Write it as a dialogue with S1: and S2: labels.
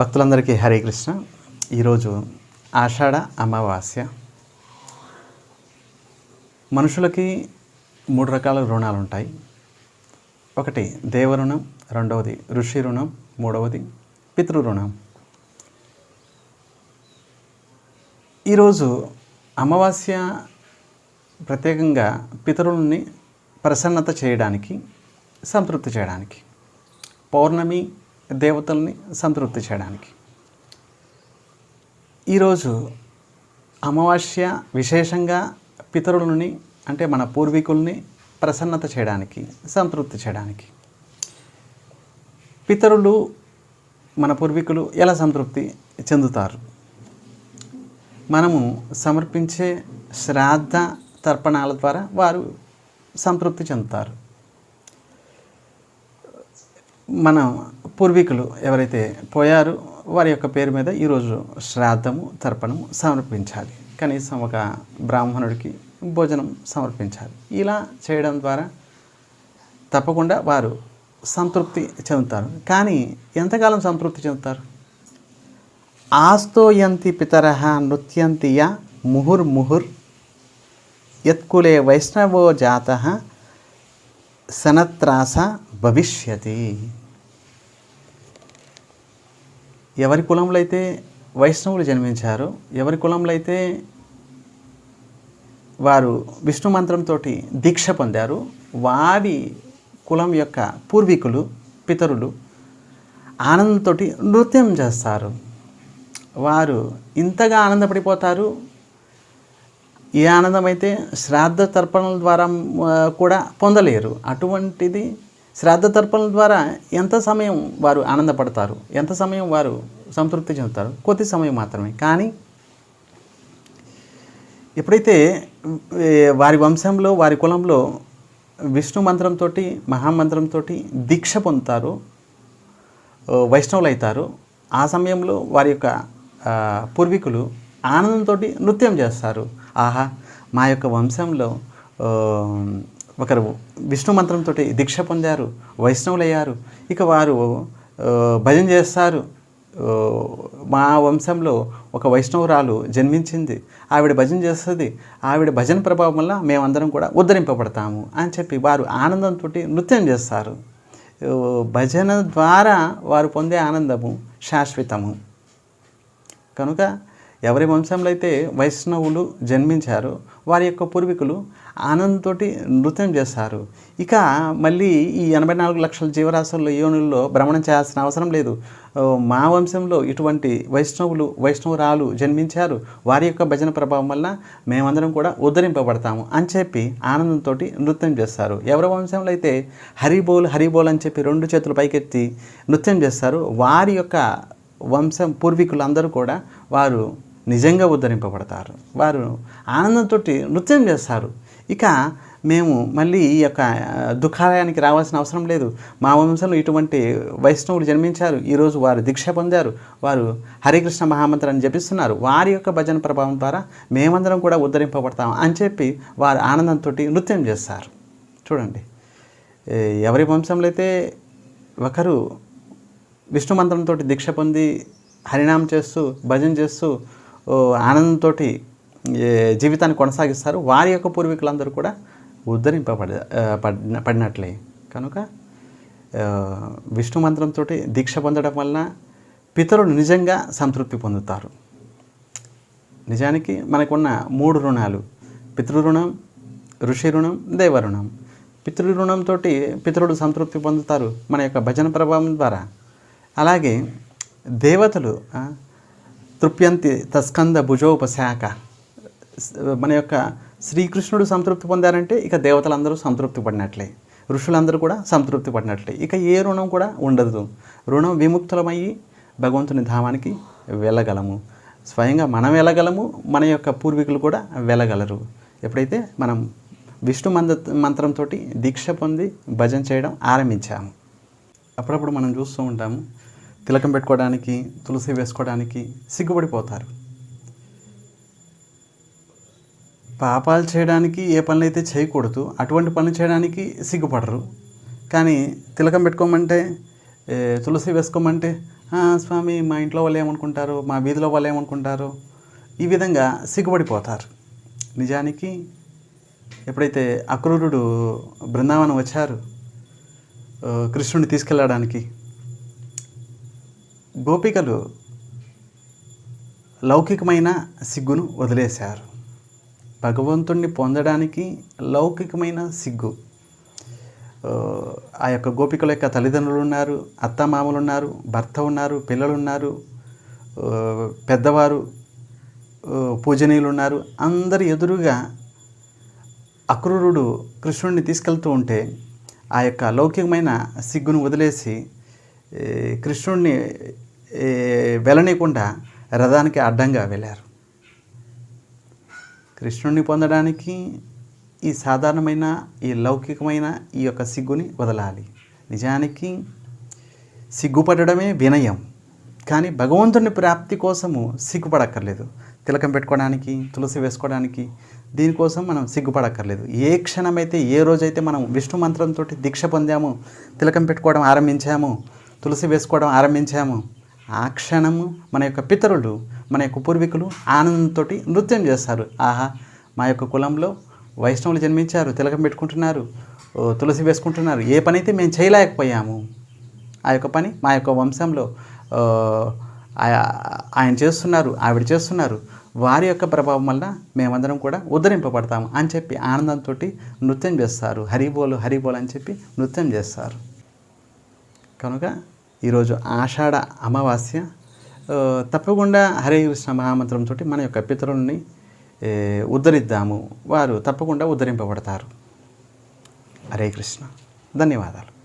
S1: భక్తులందరికీ హరే కృష్ణ. ఈరోజు ఆషాఢ అమావాస్య. మనుషులకి మూడు రకాల రుణాలు ఉంటాయి ఒకటి దేవరుణం రెండవది ఋషి రుణం మూడవది పితృరుణం ఈరోజు అమావాస్య ప్రత్యేకంగా పితరుల్ని ప్రసన్నత చేయడానికి సంతృప్తి చేయడానికి పౌర్ణమి దేవతల్ని సంతృప్తి చేయడానికి. ఈరోజు అమావాస్య విశేషంగా పితరులని అంటే మన పూర్వీకుల్ని ప్రసన్నత చేయడానికి సంతృప్తి చేయడానికి. పితరులు మన పూర్వీకులు ఎలా సంతృప్తి చెందుతారు? మనము సమర్పించే శ్రాద్ధ తర్పణాల ద్వారా వారు సంతృప్తి చెందుతారు. మన పూర్వీకులు ఎవరైతే పోయారో వారి యొక్క పేరు మీద ఈరోజు శ్రాద్ధము తర్పణము సమర్పించాలి. కనీసం ఒక బ్రాహ్మణుడికి భోజనం సమర్పించాలి. ఇలా చేయడం ద్వారా తప్పకుండా వారు సంతృప్తి చెందుతారు. కానీ ఎంతకాలం సంతృప్తి చెందుతారు? ఆస్తోయంతి పితరహ నృత్యంతి ముహుర్ ముహుర్ముహుర్ యత్కులే వైష్ణవో జాత సనత్రాస భవిష్యతి. ఎవరి కులంలో అయితే వైష్ణవులు జన్మించారు ఎవరి కులంలో అయితే వారు విష్ణు మంత్రంతో దీక్ష పొందారు వారి కులం యొక్క పూర్వీకులు పితరులు ఆనందంతో నృత్యం చేస్తారు. వారు ఇంతగా ఆనందపడిపోతారు. ఏ ఆనందం అయితే శ్రాద్ధ తర్పణల ద్వారా కూడా పొందలేరు. అటువంటిది శ్రాద్ధ తర్పణల ద్వారా ఎంత సమయం వారు ఆనందపడతారు? ఎంత సమయం వారు సంతృప్తి చెందుతారు? కొద్ది సమయం మాత్రమే. కానీ ఎప్పుడైతే వారి వంశంలో వారి కులంలో విష్ణు మంత్రంతో మహామంత్రంతో దీక్ష పొందుతారో వైష్ణవులు అవుతారు ఆ సమయంలో వారి యొక్క పూర్వీకులు ఆనందంతో నృత్యం చేస్తారు. ఆహా మా యొక్క వంశంలో ఒకరు విష్ణు మంత్రంతో దీక్ష పొందారు వైష్ణవులు అయ్యారు ఇక వారు భజన చేస్తారు. మా వంశంలో ఒక వైష్ణవురాలు జన్మించింది. ఆవిడ భజన చేస్తుంది. ఆవిడ భజన ప్రభావం వల్ల మేమందరం కూడా ఉద్ధరింపబడతాము అని చెప్పి వారు ఆనందంతో నృత్యం చేస్తారు. భజన ద్వారా వారు పొందే ఆనందము శాశ్వతము. కనుక ఎవరి వంశంలో అయితే వైష్ణవులు జన్మించారో వారి యొక్క పూర్వీకులు ఆనందంతో నృత్యం చేస్తారు. ఇక మళ్ళీ ఈ ఎనభై నాలుగు లక్షల జీవరాశుల్లో యోనుల్లో భ్రమణం చేయాల్సిన అవసరం లేదు. మా వంశంలో ఇటువంటి వైష్ణవులు వైష్ణవురాలు జన్మించారు. వారి యొక్క భజన ప్రభావం వల్ల మేమందరం కూడా ఉద్ధరింపబడతాము అని చెప్పి ఆనందంతో నృత్యం చేస్తారు. ఎవరి వంశంలో అయితే హరిబోల్ హరిబోల్ అని చెప్పి రెండు చేతులు పైకెత్తి నృత్యం చేస్తారు వారి యొక్క వంశం పూర్వీకులు అందరూ కూడా వారు నిజంగా ఉద్ధరింపబడతారు. వారు ఆనందంతో నృత్యం చేస్తారు. ఇక మేము మళ్ళీ ఈ యొక్క దుఃఖాలయానికి రావాల్సిన అవసరం లేదు. మా వంశంలో ఇటువంటి వైష్ణవులు జన్మించారు. ఈరోజు వారు దీక్ష పొందారు. వారు హరికృష్ణ మహామంత్రాన్ని జపిస్తున్నారు. వారి యొక్క భజన ప్రభావం ద్వారా మేమందరం కూడా ఉద్ధరింపబడతాం అని చెప్పి వారు ఆనందంతో నృత్యం చేస్తారు. చూడండి. ఎవరి వంశంలో అయితే ఒకరు విష్ణు మంత్రంతో దీక్ష పొంది హరినామం చేస్తూ భజన చేస్తూ ఆనందంతో జీవితాన్ని కొనసాగిస్తారు. వారి యొక్క పూర్వీకులందరూ కూడా ఉద్ధరింపబడ పడిన పడినట్లే. కనుక విష్ణు మంత్రంతో దీక్ష పొందడం వలన పితరులు నిజంగా సంతృప్తి పొందుతారు. నిజానికి మనకున్న మూడు రుణాలు. పితృరుణం ఋషి రుణం దేవరుణం పితృరుణంతో పితృ పితరుడు సంతృప్తి పొందుతారు మన యొక్క భజన ప్రభావం ద్వారా. అలాగే దేవతలు తృప్యంతి తస్కంద భుజోపశాఖ మన యొక్క శ్రీకృష్ణుడు సంతృప్తి పొందారంటే ఇక దేవతలందరూ సంతృప్తి పడినట్లే. ఋషులందరూ కూడా సంతృప్తి పడినట్లే. ఇక ఏ రుణం కూడా ఉండదు. రుణం విముక్తులమయ్యి భగవంతుని ధామానికి వెళ్ళగలము. స్వయంగా మనం వెళ్ళగలము మన యొక్క పూర్వీకులు కూడా వెళ్ళగలరు. ఎప్పుడైతే మనం విష్ణు మంద మంత్రంతో దీక్ష పొంది భజన చేయడం ఆరంభించాము. అప్పుడప్పుడు మనం చూస్తూ ఉంటాము తిలకం పెట్టుకోవడానికి తులసి వేసుకోవడానికి సిగ్గుపడిపోతారు. పాపాలు చేయడానికి ఏ పనులు అయితే చేయకూడదు అటువంటి పనులు చేయడానికి సిగ్గుపడరు. కానీ తిలకం పెట్టుకోమంటే తులసి వేసుకోమంటే స్వామి మా ఇంట్లో వాళ్ళు ఏమనుకుంటారు మా వీధిలో వాళ్ళు ఏమనుకుంటారు? ఈ విధంగా సిగ్గుపడిపోతారు. నిజానికి ఎప్పుడైతే అక్రూరుడు బృందావనం వచ్చారు కృష్ణుడిని తీసుకెళ్ళడానికి గోపికలు లౌకికమైన సిగ్గును వదిలేశారు. భగవంతుణ్ణి పొందడానికి లౌకికమైన సిగ్గు. ఆ, యొక్క గోపికల యొక్క తల్లిదండ్రులు ఉన్నారు అత్తమామలు ఉన్నారు భర్త ఉన్నారు పిల్లలు ఉన్నారు పెద్దవారు పూజనీయులు ఉన్నారు. అందరి ఎదురుగా అక్రూరుడు కృష్ణుడిని తీసుకెళ్తూ ఉంటే ఆ యొక్క లౌకికమైన సిగ్గును వదిలేసి కృష్ణుడిని వెళ్ళనీయకుండా రథానికి అడ్డంగా వెళ్ళారు. కృష్ణుడిని పొందడానికి ఈ సాధారణమైన ఈ లౌకికమైన ఈ యొక్క సిగ్గుని వదలాలి. నిజానికి సిగ్గుపడడమే వినయం కానీ భగవంతుని ప్రాప్తి కోసము సిగ్గుపడక్కర్లేదు. తిలకం పెట్టుకోవడానికి తులసి వేసుకోవడానికి దీనికోసం మనం సిగ్గుపడక్కర్లేదు. ఏ క్షణమైతే ఏ రోజైతే మనం విష్ణు మంత్రంతో దీక్ష పొందామో తిలకం పెట్టుకోవడం ఆరంభించాము తులసి వేసుకోవడం ఆరంభించాము. ఆ క్షణము మన యొక్క పితరులు మన యొక్క పూర్వీకులు ఆనందంతో నృత్యం చేస్తారు. ఆహా మా యొక్క కులంలో వైష్ణవులు జన్మించారు తిలకం పెట్టుకుంటున్నారు తులసి వేసుకుంటున్నారు. ఏ పని అయితే మేము చేయలేకపోయాము ఆ యొక్క పని మా యొక్క వంశంలో ఆయన చేస్తున్నారు ఆవిడ చేస్తున్నారు. వారి యొక్క ప్రభావం వల్ల మేమందరం కూడా ఉద్ధరింపబడతాము అని చెప్పి ఆనందంతో నృత్యం చేస్తారు. హరిబోలు హరిబోలు అని చెప్పి నృత్యం చేస్తారు. కనుక ఈరోజు ఆషాఢ అమావాస్య తప్పకుండా హరే కృష్ణ మహామంత్రంతో మన యొక్క పితరుల్ని ఉద్ధరిద్దాము. వారు తప్పకుండా ఉద్ధరింపబడతారు. హరే కృష్ణ. ధన్యవాదాలు.